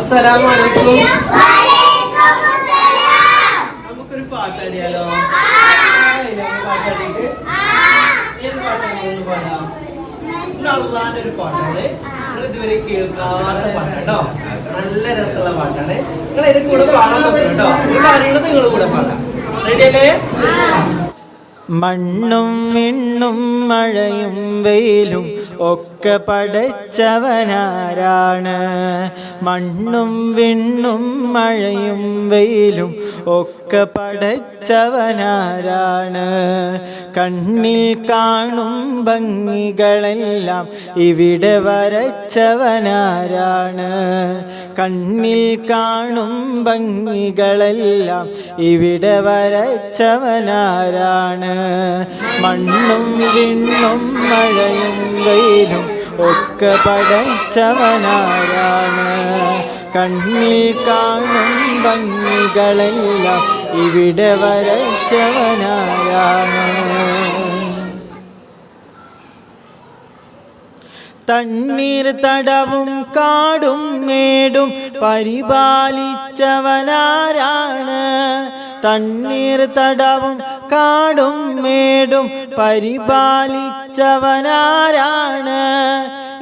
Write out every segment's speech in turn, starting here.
അസ്സലാമലൈക്കും. നമുക്കൊരു പാട്ടടിയാലോ പാട്ടടിക്ക് ഏത് പാട്ടാണ് ഒന്ന് പാടാം. അള്ളാന്റെ ഒരു പാട്ടാണ്. നിങ്ങൾ ഇതുവരെ കേൾക്കാത്ത പാട്ടാണ് നല്ല രസമുള്ള പാട്ടാണ്. നിങ്ങൾ അതിന്റെ കൂടെ പാടാൻ പറ്റും കേട്ടോ. നിങ്ങൾ അറിയണത് നിങ്ങൾ കൂടെ പാടാം. റെഡിയല്ലേ മണ്ണും മിണ്ണും മഴയും വെയിലും ഒക്കെ പടച്ചവനാരാണ്. മണ്ണും വിണ്ണും മഴയും വെയിലും ഒക്കെ പടച്ചവനാരാണ്. കണ്ണിൽ കാണും ഭംഗികളെല്ലാം ഇവിടെ വരച്ചവനാരാണ്. കണ്ണിൽ കാണും ഭംഗികളെല്ലാം ഇവിടെ വരച്ചവനാരാണ്. മണ്ണും വിണ്ണും മഴയും വെയിലും ഒക്കെ പടച്ചവനാരാണ് കണ്ണിൽ കാണും ഭംഗികളെല്ലാം ഇവിടെ വരച്ചവനാരാണ്. തണ്ണീർ തടവും കാടും മേടും പരിപാലിച്ചവനാരാണ്. തണ്ണീർ തടവും കാടും മേടും പരിപാലിച്ചവനാരാണ്.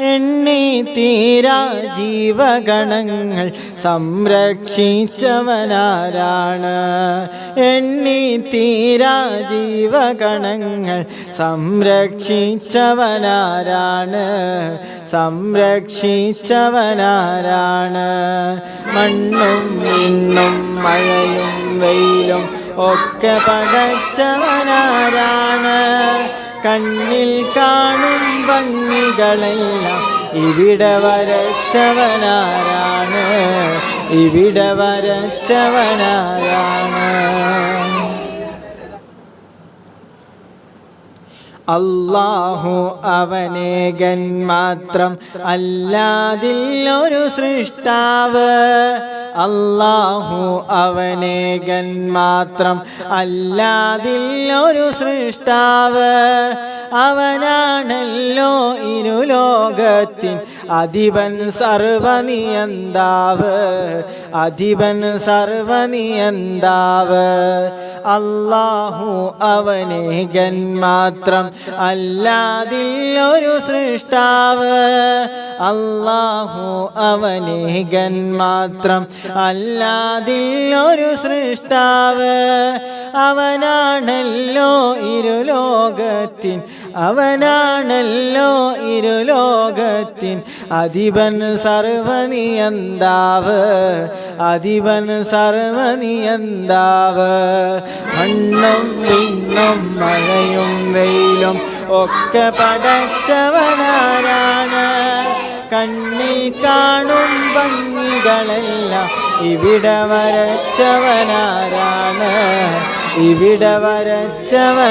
എണ്ണി തീരാ ജീവഗണങ്ങൾ സംരക്ഷിച്ചവനാരാണ്. എണ്ണി തീരാ ജീവഗണങ്ങൾ സംരക്ഷിച്ചവനാരാണ്. സംരക്ഷിച്ചവനാരാണ്. മണ്ണും മണ്ണും മഴയും വെയിലും ഒക്കെ പടച്ചവനാരാണ് കണ്ണിൽ കാണും ഭംഗികളെല്ലാം ഇവിടെ വരച്ചവനാരാണ്. ഇവിടെ വരച്ചവനാരാണ്. അല്ലാഹു അവനേകൻ മാത്രം ഒരു സൃഷ്ടാവ്. അല്ലാഹു അവനേകൻ മാത്രം ഒരു സൃഷ്ടാവ്. അവനാണല്ലോ ഇരു ലോകത്തിൻ അധിപൻ സർവനിയന്താവ്. അധിപൻ സർവനിയന്താവ്. അല്ലാഹു അവനേകൻ മാത്രം അല്ലാതില്ലൊരു സൃഷ്ടാവ് അല്ലാഹു അവനേകൻ മാത്രം അല്ലാതില്ലൊരു സൃഷ്ടാവ് അവനാണല്ലോ ഇരുലോകത്തിൻ. അവനാണല്ലോ ഇരുലോകത്തിൻ. അധിപൻ സർവനിയന്താവ് അധിപൻ സർവനിയന്താവ്. മണ്ണും വിണ്ണും മഴയും വെയിലും ഒക്കെ പടച്ചവനാരാണ്. കണ്ണിൽ കാണും ഭംഗികളെല്ലാം. ഇവിടെ വരച്ചവനാരാണ്? ഇവിടെ വരച്ചവനാരാണ്?